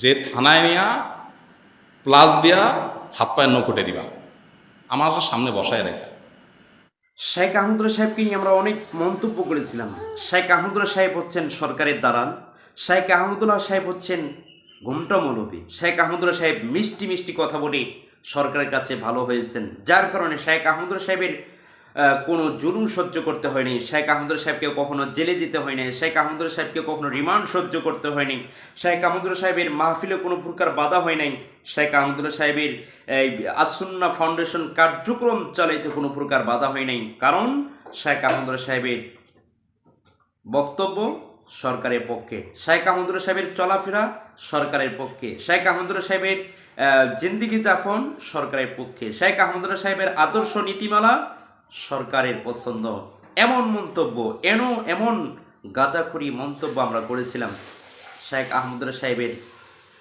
যে থানায় নিয়া, প্লাস দিয়া হাত পায়ের নকুটে দিবা। আমার সামনে বসায় রেখে। শেখ আহমদুল্লাহ সাহেবকে নিয়ে আমরা অনেক মন্তব্য করেছিলাম। শেখ আহমদুল্লাহ সাহেব হচ্ছেন সরকারের দালাল। শেখ আহমদুল্লাহ সাহেব হচ্ছেন ঘুমটা মৌলবী। শেখ আহমদুল্লাহ সাহেব মিষ্টি মিষ্টি কথা বলে সরকারের কাছে ভালো হয়েছেন। যার কারণে শেখ আহমদুল্লাহ সাহেবের কোনো জুলুম সহ্য করতে হয়নি। শেখ আহমদুল্লাহ সাহেবকে কখনো জেলে যেতে হয়নি। শেখ আহমদুল্লাহ সাহেবকে কখনো রিমান্ড সহ্য করতে হয়নি। শেখ আহমদুল্লাহ সাহেবের মাহফিলে কোনো প্রকার বাধা হয় নাই। শেখ আহমদুল্লাহ সাহেবের এই আসুন্না ফাউন্ডেশন কার্যক্রম চালাইতে কোনো প্রকার বাধা হয় নাই। কারণ শেখ আহমদুল্লাহ সাহেবের বক্তব্য সরকারের পক্ষে। শেখ আহমদুল্লাহ সাহেবের চলাফেরা সরকারের পক্ষে। শেখ আহমদুল্লাহ সাহেবের জিন্দিগি যাপন সরকারের পক্ষে। শেখ আহমদুল্লাহ সাহেবের আদর্শ নীতিমালা সরকারের পছন্দ। এমন মন্তব্য, এন এমন গাঁজাখুরি মন্তব্য আমরা করেছিলাম শেখ আহমদুল্লাহ সাহেবের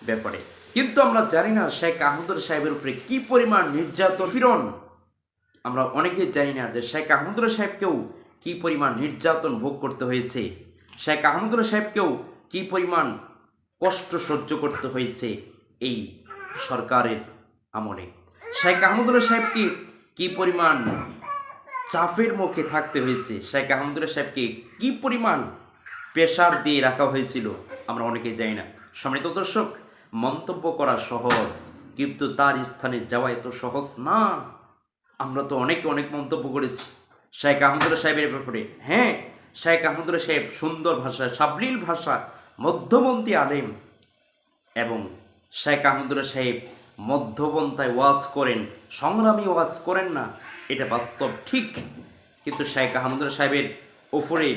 ব্যাপারে। কিন্তু আমরা জানি না শেখ আহমদুল্লাহ সাহেবের উপরে কি পরিমাণ নির্যাতন, ফিরন। আমরা অনেকেই জানি না যে শেখ আহমদুল্লাহ সাহেবকেও কি পরিমাণ নির্যাতন ভোগ করতে হয়েছে। শেখ আহমদুল্লাহ সাহেবকেও কি পরিমাণ কষ্ট সহ্য করতে হয়েছে এই সরকারের আমলে। শেখ আহমদুল্লাহ সাহেবকে কি পরিমাণ চাপের মুখে থাকতে হয়েছে। শেখ আহমদুল্লাহ সাহেবকে কি পরিমাণ প্রেশার দিয়ে রাখা হয়েছিল, আমরা অনেকে জানি না। সম্মানিত দর্শক, মন্তব্য করা সহজ, কিন্তু তার স্থানে যাওয়া এত সহজ না। আমরা তো অনেকে অনেক মন্তব্য করেছি। শেখ আহমদুল্লাহ সাহেবের ব্যাপারে। হ্যাঁ শেখ আহমদুল্লাহ সাহেব সুন্দর ভাষা সাবলীল ভাষা মধ্যমন্ত্রী আলেম এবং শেখ আহমদুল্লাহ সাহেব মধ্যপন্থায় ওয়াজ করেন, সংগ্রামী ওয়াজ করেন না। এটা বাস্তব ঠিক, কিন্তু শেখ আহমদুল্লাহ সাহেবের ওপরে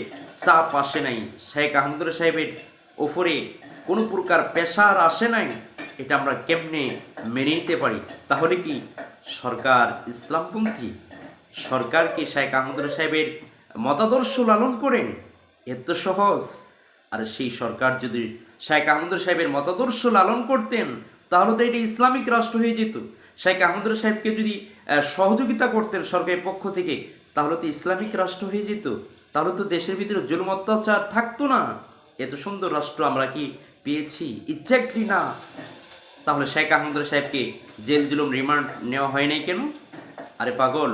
চাপ আসে নাই। শেখ আহমদুল্লাহ সাহেবের ওপরে কোনো প্রকার পেশার আসে নাই, এটা আমরা কেমনে মেনে নিতে পারি? তাহলে কি সরকার ইসলামপন্থী? সরকার কি শেখ আহমদুল্লাহ সাহেবের মতাদর্শ লালন করেন? এত সহজ। আর সেই সরকার যদি শেখ আহমদুল সাহেবের মতাদর্শ লালন করতেন তাহলে তো এটি ইসলামিক রাষ্ট্র হয়ে যেত। শেখ আহমদুল সাহেবকে যদি সহযোগিতা করতেন সরকারের পক্ষ থেকে, তাহলে তো ইসলামিক রাষ্ট্র হয়ে যেত। তাহলে তো দেশের ভিতরে জুলুম, অত্যাচার থাকতো না। এত সুন্দর রাষ্ট্র আমরা কি পেয়েছি? এক্স্যাক্টলি না। তাহলে শেখ আহমদুল সাহেবকে জেল জুলুম রিমান্ড নেওয়া হয় নাই কেন? আরে পাগল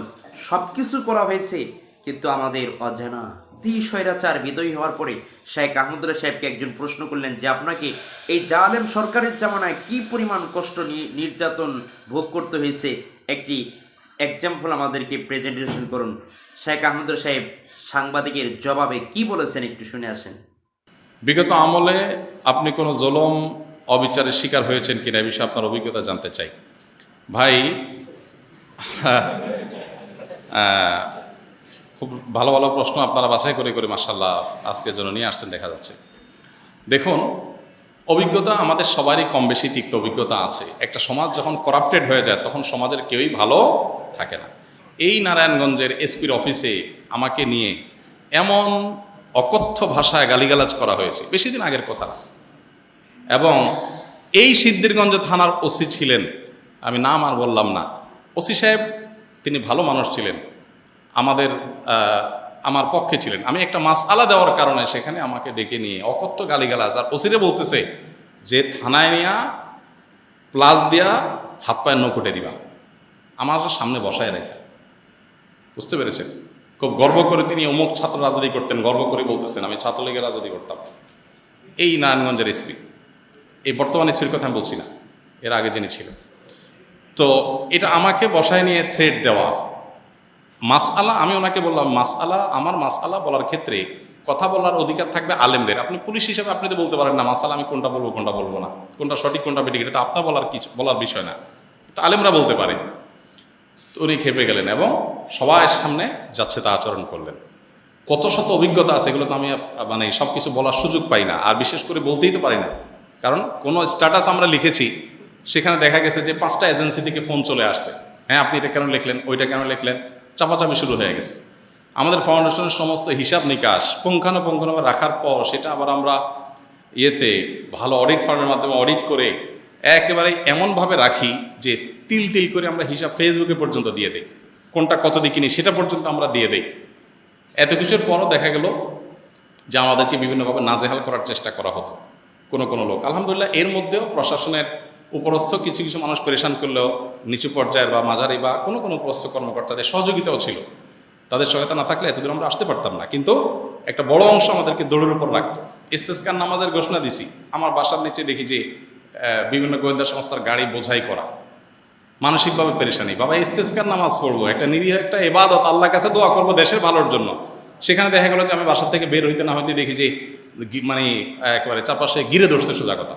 সব কিছু করা হয়েছে, কিন্তু আমাদের অজানা। দ্বি স্বৈরাচার বিদয়ী হওয়ার পরে শেখ আহমদুল্লাহ সাহেবকে একজন প্রশ্ন করলেন যে আপনাকে এই জালেম সরকারের জামানায় কি পরিমাণ কষ্ট নির্যাতন ভোগ করতে হয়েছে? একটি এক্সাম্পল আমাদেরকে প্রেজেন্টেশন করুন। শেখ আহমদুল্লাহ সাহেব সাংবাদিকের জবাবে কি বলেছেন একটু শুনে আসেন। বিগত আমলে আপনি কোনো জলম অবিচারের শিকার হয়েছেন কিনা এ বিষয়ে আপনার অভিজ্ঞতা জানতে চাই। ভাই আহ, খুব ভালো ভালো প্রশ্ন আপনারা বাছাই করে করে মার্শাল্লাহ আজকের জন্য নিয়ে আসছেন, দেখা যাচ্ছে। দেখুন, অভিজ্ঞতা আমাদের সবারই কম বেশি তিক্ত অভিজ্ঞতা আছে। একটা সমাজ যখন করাপ্টেড হয়ে যায়, তখন সমাজের কেউই ভালো থাকে না। এই নারায়ণগঞ্জের এসপির অফিসে আমাকে নিয়ে এমন অকথ্য ভাষায় গালিগালাজ করা হয়েছে, বেশি দিন আগের কথা না। এবং এই সিদ্ধিরগঞ্জ থানার ওসি ছিলেন, আমি নাম আর বললাম না। ওসি সাহেব, তিনি ভালো মানুষ ছিলেন। আমাদের আমার পক্ষে ছিলেন। আমি একটা মাস আলা দেওয়ার কারণে সেখানে আমাকে ডেকে নিয়ে অকথ্য গালিগালাজ আর ওসিরে বলতেছে যে, থানায় নিয়া, প্লাস দিয়া হাত পায়ের নকুটে দিবা। আমার সামনে বসায় রেখে। বুঝতে পেরেছেন? খুব গর্ব করে তিনি অমুক ছাত্র রাজনীতি করতেন, গর্ব করে বলতেছেন, আমি ছাত্রলীগের রাজনীতি করতাম। এই নারায়ণগঞ্জের এসপি এই বর্তমান এসপির কথা আমি বলছি না। এর আগে যিনি ছিল তো এটা আমাকে বসায় নিয়ে থ্রেড দেওয়া মাসআলা, আমি ওনাকে বললাম, মাসআলা, আমার মাসআলা বলার ক্ষেত্রে কথা বলার অধিকার থাকবে আলেমদের। আপনি পুলিশ হিসেবে আপনি তো বলতে পারেন না মাসালা আমি কোনটা বলব কোনটা বলব না? কোনটা সঠিক, কোনটা বেঠিক? এটা তো আপনার বলার কিছু, বলার বিষয় না। তো আলেমরা বলতে পারে। তো উনি খেপে গেলেন এবং সবার সামনে যাচ্ছে তা আচরণ করলেন। কত শত অভিজ্ঞতা আছে, এগুলো তো আমি মানে সব কিছু বলার সুযোগ পাই না, আর বিশেষ করে বলতেই তো পারি না। কারণ কোনো স্ট্যাটাস আমরা লিখেছি, সেখানে দেখা গেছে যে পাঁচটা এজেন্সি থেকে ফোন চলে আসছে। হ্যাঁ আপনি এটা কেন লিখলেন, ওইটা কেন লিখলেন? চাপাচাপি শুরু হয়ে গেছে। আমাদের ফাউন্ডেশনের সমস্ত হিসাব নিকাশ পুঙ্খানুপুঙ্খানুভাবে রাখার পর সেটা আবার আমরা ইয়েতে ভালো অডিট ফার্মের মাধ্যমে অডিট করে একেবারে এমনভাবে রাখি যে তিল তিল করে আমরা হিসাব ফেসবুকে পর্যন্ত দিয়ে দিই। কোনটা কত দিয়ে কিনি সেটা পর্যন্ত আমরা দিয়ে দিই। এত কিছুর পরও দেখা গেল যে আমাদেরকে বিভিন্নভাবে নাজেহাল করার চেষ্টা করা হতো। কোনো কোনো লোক। আলহামদুলিল্লাহ এর মধ্যেও প্রশাসনের উপরস্থ কিছু কিছু মানুষ পরেশান করলেও নিচু পর্যায়ের বা মাঝারি বা কোনো কোনো উপরস্থ কর্মকর্তাদের সহযোগিতাও ছিল। তাদের সহায়তা না থাকলে এতদূর আমরা আসতে পারতাম না। কিন্তু একটা বড় অংশ আমাদেরকে দৌড়ের উপর রাখতো। ইস্তেস্কার নামাজের ঘোষণা দিছি। আমার বাসার নিচে দেখি যে বিভিন্ন গোয়েন্দা সংস্থার গাড়ি বোঝাই করা। মানসিকভাবে পেরেশানি। বাবা, ইস্তেস্কার নামাজ পড়ব। একটা নিরীহ, একটা এবাদত, আল্লাহর কাছে দোয়া করব দেশের ভালোর জন্য। সেখানে দেখা গেল যে আমি বাসার থেকে বের হইতে না হইতে দেখি যে মানে একেবারে চারপাশে গিরে ধরছে সোজা কথা।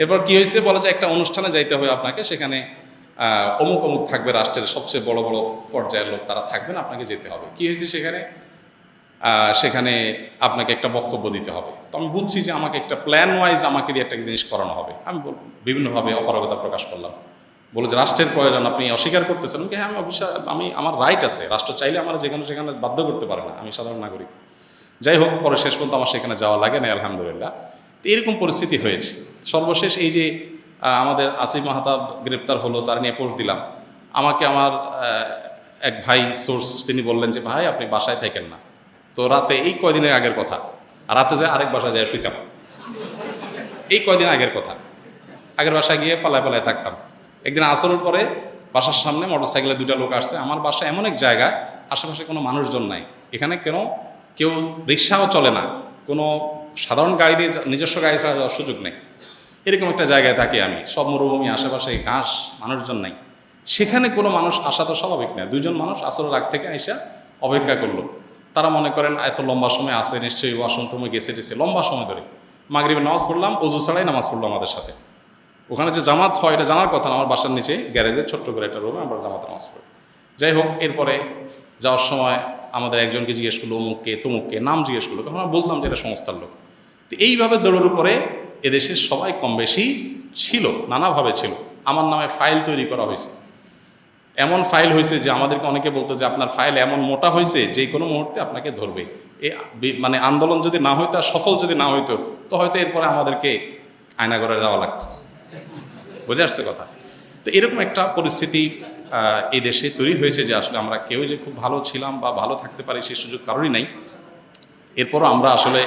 এরপর কি হয়েছে? বলা যায় একটা অনুষ্ঠানে যাইতে হবে আপনাকে সেখানে অমুক অমুক থাকবে রাষ্ট্রের সবচেয়ে বড় বড় পর্যায়ের লোক তারা থাকবেন আপনাকে যেতে হবে। কি হয়েছে সেখানে? সেখানে আপনাকে একটা বক্তব্য দিতে হবে। তো আমি বুঝছি যে আমাকে একটা প্ল্যান ওয়াইজ আমাকে দিয়ে একটা জিনিস করানো হবে। আমি বিভিন্নভাবে অপারগতা প্রকাশ করলাম। বলে যে রাষ্ট্রের প্রয়োজন আপনি অস্বীকার করতেছেন। কি, হ্যাঁ আমি আমি আমার রাইট আছে। রাষ্ট্র চাইলে আমার যেখানে সেখানে বাধ্য করতে পারে না। আমি সাধারণ নাগরিক। যাই হোক পরে শেষ পর্যন্ত আমার সেখানে যাওয়া লাগে না আলহামদুলিল্লাহ। তো এরকম পরিস্থিতি হয়েছে। সর্বশেষ এই যে আমাদের আসিফ মাহাতাব গ্রেপ্তার হলো, তার নিয়ে পোস্ট দিলাম। আমাকে আমার এক ভাই সোর্স তিনি বললেন যে, ভাই, আপনি বাসায় থাকেন না। তো রাতে, এই কয়দিনের আগের কথা। রাতে যায় আরেক বাসায় যায়, শুইতাম। এই কয়দিন আগের কথা। আগের বাসায় গিয়ে পালায় পালায় থাকতাম। একদিন আসরের পরে, বাসার সামনে মোটরসাইকেলে দুটা লোক আসছে। আমার বাসা এমন এক জায়গা, আশেপাশে কোনো মানুষজন নাই। এখানে কেন? কেউ রিক্সাও চলে না। কোনো সাধারণ গাড়ি দিয়ে নিজস্ব গাড়ি ছাড়া যাওয়ার সুযোগ নেই। এরকম একটা জায়গায় থাকি আমি। সব মরুভূমি, আশেপাশে ঘাস, মানুষজন নাই। সেখানে কোনো মানুষ আসা তো স্বাভাবিক না। দুইজন মানুষ আসরের আগ থেকে আইসা অপেক্ষা করল। তারা মনে করেন, এত লম্বা সময় আছে, নিশ্চয়ই ওয়াশরুমে গেছে টেছে। লম্বা সময় ধরে। মাগরিবে নামাজ পড়লাম, অজু ছাড়াই নামাজ পড়ল আমাদের সাথে। ওখানে যে জামাত হয়, এটা জানার কথা না। আমার বাসার নিচে গ্যারেজে ছোট্ট করে একটা রুমে আমরা জামাত নামাজ পড়ি। যাই হোক, এরপরে যাওয়ার সময় আমাদের একজনকে জিজ্ঞেস করল, অমুককে, তমুককে? নাম জিজ্ঞেস করল। তখন আমরা বুঝলাম যে এটা সংস্থার লোক। তো এইভাবে দৌড়ের উপরে এদেশের সবাই কম বেশি ছিল, নানাভাবে ছিল। আমার নামে ফাইল তৈরি করা হয়েছে। এমন ফাইল হয়েছে যে আমাদেরকে অনেকে বলতো যে আপনার ফাইল এমন মোটা হয়েছে, যে কোনো মুহূর্তে আপনাকে ধরবে। বি- মানে আন্দোলন যদি না হইতো আর সফল যদি না হইতো, তো হয়তো এরপরে আমাদেরকে আয়নাগরে যাওয়া লাগতো। বুঝে আসছে কথা? তো এরকম একটা পরিস্থিতি এই দেশে তৈরি হয়েছে যে আসলে আমরা কেউ যে খুব ভালো ছিলাম বা ভালো থাকতে পারি সেই সুযোগ কারোরই নাই। এরপরও আমরা আসলে